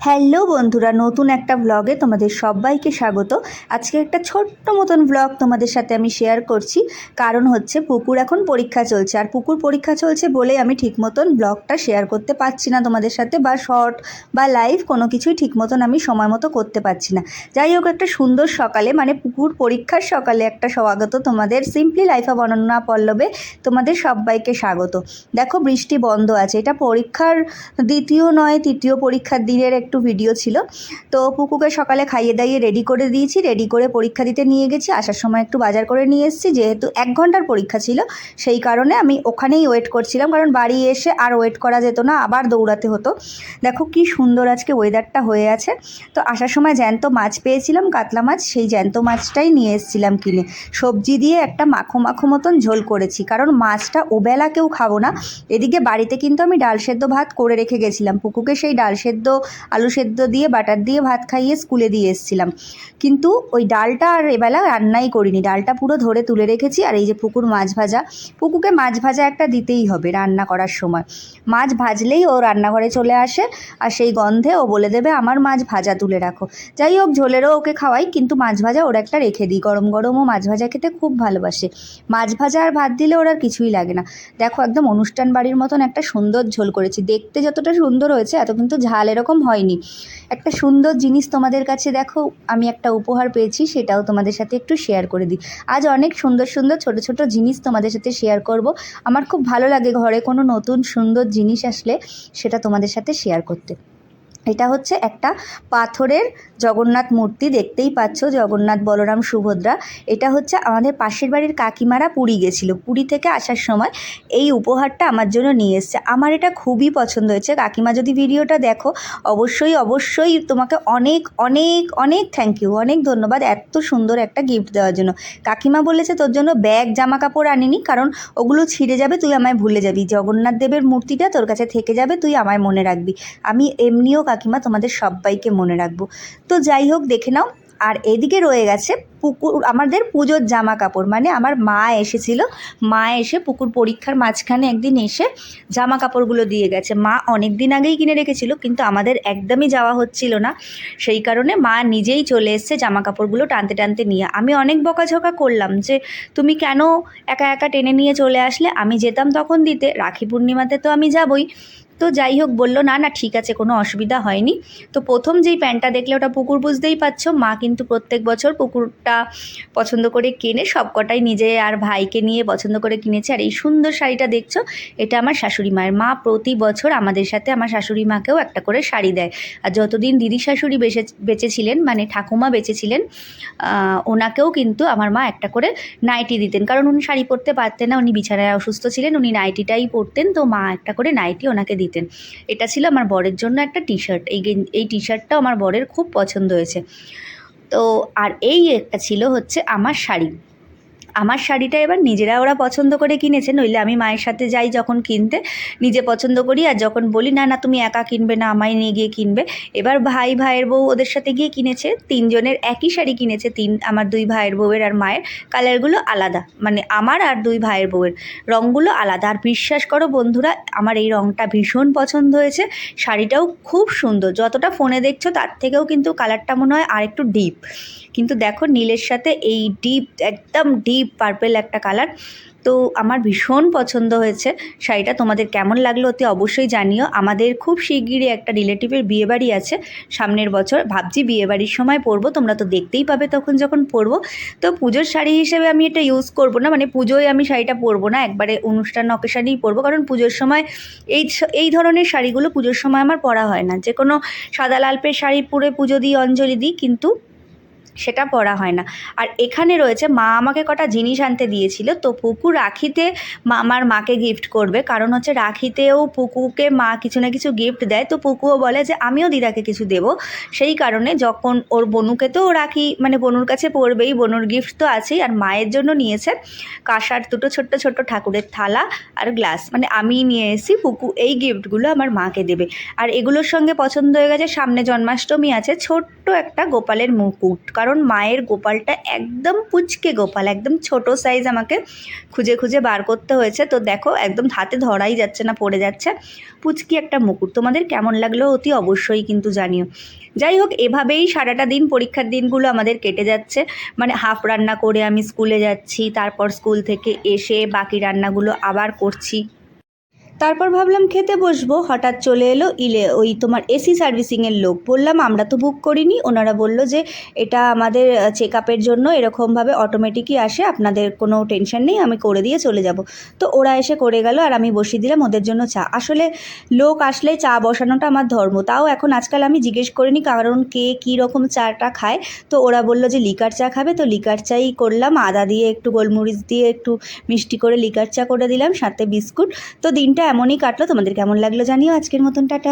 Hello বন্ধুরা, নতুন একটা ব্লগে তোমাদের সবাইকে স্বাগত। আজকে একটা ছোট্ট মতন ব্লগ তোমাদের সাথে আমি শেয়ার করছি। কারণ হচ্ছে পুকুর এখন পরীক্ষা চলছে। আর পুকুর পরীক্ষা চলছে বলে আমি ঠিক মতন ব্লগটা শেয়ার করতে পারছি না তোমাদের সাথে, বা শর্ট বা লাইভ কোনো কিছুই ঠিক মতন আমি সময় মতো করতে পারছি না। যাই হোক, একটা সুন্দর সকালে মানে পুকুর পরীক্ষার সকালে একটা স্বাগত তোমাদের সিম্পলি লাইফ অনন্যা পল্লবে তোমাদের সবাইকে স্বাগত। দেখো বৃষ্টি বন্ধ আছে। এটা পরীক্ষার দ্বিতীয় নয়, তৃতীয় পরীক্ষার দিনের একটু ভিডিও ছিল। তো পুকুকে সকালে খাইয়ে দাইয়ে রেডি করে দিয়েছি রেডি করে পরীক্ষা দিতে নিয়ে গেছি। আসার সময় একটু বাজার করে নিয়ে এসেছি, যেহেতু এক ঘণ্টার পরীক্ষা ছিল, সেই কারণে আমি ওখানেই ওয়েট করছিলাম। কারণ বাড়ি এসে আর ওয়েট করা যেত না, আবার দৌড়াতে হতো। দেখো কি সুন্দর আজকে ওয়েদারটা হয়ে আছে। তো আসার সময় জ্যান্ত মাছ পেয়েছিলাম, কাতলা মাছ, সেই জ্যান্ত মাছটাই নিয়ে এসেছিলাম কিনে। সবজি দিয়ে একটা মাখো মাখো মতন ঝোল করেছি, কারণ মাছটা ওবেলা কেউ খাব না। এদিকে বাড়িতে কিন্তু আমি ডাল সেদ্ধ ভাত করে রেখে গেছিলাম। পুকুকে সেই ডাল সেদ্ধ আলু সেদ্ধ দিয়ে, বাটার দিয়ে, ভাত খাইয়ে স্কুলে দিয়ে এসেছিলাম। কিন্তু ওই ডালটা আর এবেলা রান্নাই করিনি। ডালটা পুরো ধরে তুলে রেখেছি আর এই যে পুকুর মাছ ভাজা পুকুকে মাছ ভাজা একটা দিতেই হবে রান্না করার সময়। মাছ ভাজলেই ও রান্নাঘরে চলে আসে আর সেই গন্ধে ও বলে দেবে, আমার মাছ ভাজা তুলে রাখো। যাই হোক, ঝোলেরও ওকে খাওয়াই, কিন্তু মাছ ভাজা ওর একটা রেখে দিই। গরম গরম ও মাছ ভাজা খেতে খুব ভালোবাসে। মাছ ভাজা আর ভাত দিলে ওর আর কিছুই লাগে না। দেখো, একদম অনুষ্ঠান বাড়ির মতন একটা সুন্দর ঝোল করেছি। দেখতে যতটা সুন্দর হয়েছে, এত কিন্তু ঝাল এরকম হয়নি। একটা সুন্দর জিনিস তোমাদের কাছে দেখো, আমি একটা উপহার পেয়েছি, সেটাও তোমাদের সাথে একটু শেয়ার করে দিই। আজ অনেক সুন্দর সুন্দর ছোট ছোট জিনিস তোমাদের সাথে শেয়ার করব। আমার খুব ভালো লাগে ঘরে কোনো নতুন সুন্দর জিনিস আসলে, সেটা তোমাদের সাথে শেয়ার করতে। এটা হচ্ছে একটা পাথরের জগন্নাথ মূর্তি, দেখতেই পাচ্ছ জগন্নাথ বলরাম সুভদ্রা। এটা হচ্ছে আমাদের পাশের বাড়ির কাকিমারা পুরী গেছিল। পুরী থেকে আসার সময় এই উপহারটা আমার জন্য নিয়ে এসছে। আমার এটা খুবই পছন্দ হয়েছে। কাকিমা যদি ভিডিওটা দেখো, অবশ্যই অবশ্যই তোমাকে অনেক অনেক অনেক থ্যাংক ইউ অনেক ধন্যবাদ এত সুন্দর একটা গিফট দেওয়ার জন্য। কাকিমা বলেছে, তোর জন্য ব্যাগ জামা কাপড় আনিনি, কারণ ওগুলো ছিঁড়ে যাবে, তুই আমায় ভুলে যাবি। জগন্নাথ দেবের মূর্তিটা তোর কাছে থেকে যাবে, তুই আমায় মনে রাখবি। আমি এমনিও কাকিমা তোমাদের সবাইকে মনে রাখব। তো যাই হোক দেখে নাও। আর এদিকে রয়ে গেছে পুকুর, আমাদের পুজোর জামা কাপড় মানে আমার মা এসেছিল, মা এসে পুকুর পরীক্ষার মাঝখানে একদিন এসে জামা কাপড়গুলো দিয়ে গেছে। মা অনেক দিন আগেই কিনে রেখেছিল, কিন্তু আমাদের একদমই যাওয়া হচ্ছিল না। সেই কারণে মা নিজেই চলে এসছে জামা কাপড়গুলো টানতে টানতে নিয়ে। আমি অনেক বকাঝকা করলাম যে, তুমি কেন একা একা টেনে নিয়ে চলে আসলে? আমি যেতাম তখন দিতে, রাখি পূর্ণিমাতে তো আমি যাবই। তো যাই হোক, বলল, না না, ঠিক আছে, কোনো অসুবিধা হয়নি। তো প্রথম যেই প্যান্টটা দেখলে, ওটা পুকুর বুঝতেই পারছ, মা কিন্তু প্রত্যেক বছর পুকুরটা পছন্দ করে কেনে সবকটাই নিজে আর ভাইকে নিয়ে পছন্দ করে কিনেছে। আর এই সুন্দর শাড়িটা দেখছ, এটা আমার শাশুড়ি মায়ের। মা প্রতি বছর আমাদের সাথে আমার শাশুড়ি মাকেও একটা করে শাড়ি দেয়। আর যতদিন দিদি শাশুড়ি বেঁচে বেঁচেছিলেন মানে ঠাকুমা বেঁচেছিলেন ওনাকেও কিন্তু আমার মা একটা করে নাইটি দিতেন। কারণ উনি শাড়ি পরতে পারতেন না, উনি বিছানায় অসুস্থ ছিলেন, উনি নাইটিটাই পরতেন, তো মা একটা করে নাইটি ওনাকে দিতেন। এটা ছিল আমার বরের জন্য একটা টি শার্ট এই এই টি শার্টটাও আমার বরের খুব পছন্দ হয়েছে। তো আর এই একটা ছিল হচ্ছে আমার শাড়ি। আমার শাড়িটা এবার নিজেরা ওরা পছন্দ করে কিনেছে, নইলে আমি মায়ের সাথে যাই যখন কিনতে, নিজে পছন্দ করি আর যখন বলি, না না, তুমি একা কিনবে না, আমায় নিয়ে গিয়ে কিনবে। এবার ভাই, ভাইয়ের বউ ওদের সাথে গিয়ে কিনেছে, তিনজনের একই শাড়ি কিনেছে, তিন, আমার দুই ভাইয়ের বউয়ের আর মায়ের। কালারগুলো আলাদা মানে আমার আর দুই ভাইয়ের বউয়ের। রঙগুলো আলাদা, আর বিশ্বাস করো বন্ধুরা, আমার এই রঙটা ভীষণ পছন্দ হয়েছে, শাড়িটাও খুব সুন্দর, যতটা ফোনে দেখছ তার থেকেও কিন্তু কালারটা মনে হয় আর একটু ডিপ। কিন্তু দেখো নীলের সাথে এই ডিপ, একদম ডিপ পার্পেল একটা কালার তো আমার ভীষণ পছন্দ হয়েছে। শাড়িটা তোমাদের কেমন লাগল অতি অবশ্যই জানিও। আমাদের খুব শিগগিরই একটা রিলেটিভের বিয়েবাড়ি আছে। সামনের বছর ভাবছি বিয়েবাড়ির সময় পরবো, তোমরা তো দেখতেই পাবে তখন যখন পরবো। তো পুজোর শাড়ি হিসেবে আমি এটা ইউজ করব না মানে পুজোয় আমি শাড়িটা পরবো না, একবারে অনুষ্ঠান অকেশানেই পরবো। কারণ পুজোর সময় এই এই ধরনের শাড়িগুলো পুজোর সময় আমার পরা হয় না। যে কোনো সাদা লালপের শাড়ি পরে পুজো দিই, অঞ্জলি দিই, কিন্তু সেটা পরা হয় না। আর এখানে রয়েছে, মা আমাকে কটা জিনিস আনতে দিয়েছিল। তো পুকু রাখিতে মা, আমার মাকে গিফট করবে। কারণ হচ্ছে রাখিতেও পুকুকে মা কিছু না কিছু গিফট দেয়। তো পুকুও বলে যে, আমিও দিদাকে কিছু দেব। সেই কারণে যখন ওর বনুকে তো রাখি মানে বনুর কাছে পড়বেই, বনুর গিফট তো আছেই। আর মায়ের জন্য নিয়েছে কাঁসার দুটো ছোট্ট ছোট্ট ঠাকুরের থালা আর গ্লাস মানে আমি নিয়ে এসেছি, পুকু এই গিফটগুলো আমার মাকে দেবে। আর এগুলোর সঙ্গে পছন্দ হয়ে গেছে, সামনে জন্মাষ্টমী আছে, ছোট্ট একটা গোপালের মুকুট। কারণ মায়ের গোপালটা একদম পুচকে গোপাল, একদম ছোট সাইজ আমাকে খুঁজে খুঁজে বার করতে হয়েছে। তো দেখো, একদম হাতে ধরাই যাচ্ছে না, পড়ে যাচ্ছে। পুচকি একটা মুকুট, তোমাদের কেমন লাগল অতি অবশ্যই কিন্তু জানিও। যাই হোক, এভাবেই সারাটা দিন, পরীক্ষার দিনগুলো আমাদের কেটে যাচ্ছে। মানে হাফ রান্না করে আমি স্কুলে যাচ্ছি, তারপর স্কুল থেকে এসে বাকি রান্নাগুলো আবার করছি। তারপর ভাবলাম খেতে বসবো। হঠাৎ চলে এলো ইলে, ওই তোমার এসি সার্ভিসিংয়ের লোক। বললাম, আমরা তো বুক করিনি। ওনারা বলল যে, এটা আমাদের চেক আপের জন্য এরকমভাবে অটোমেটিকই আসে। আপনাদের কোনো টেনশন নেই, আমি করে দিয়ে চলে যাব। তো ওরা এসে করে গেল, আর আমি বসিয়ে দিলাম ওদের জন্য চা। আসলে লোক আসলে চা বসানোটা আমার ধর্ম। তাও এখন আজকাল আমি জিজ্ঞেস করিনি কারণ কে কী রকম চাটা খায়। তো ওরা বলল যে, লিকার চা খাবে। তো লিকার চাই করলাম। আদা দিয়ে একটু গোলমরিচ দিয়ে একটু মিষ্টি করে লিকার চা করে দিলাম, সাথে বিস্কুট। তো দিনটা এমনই কাটলো। তোমাদের কেমন লাগল জানিও আজকের মতন টাটা।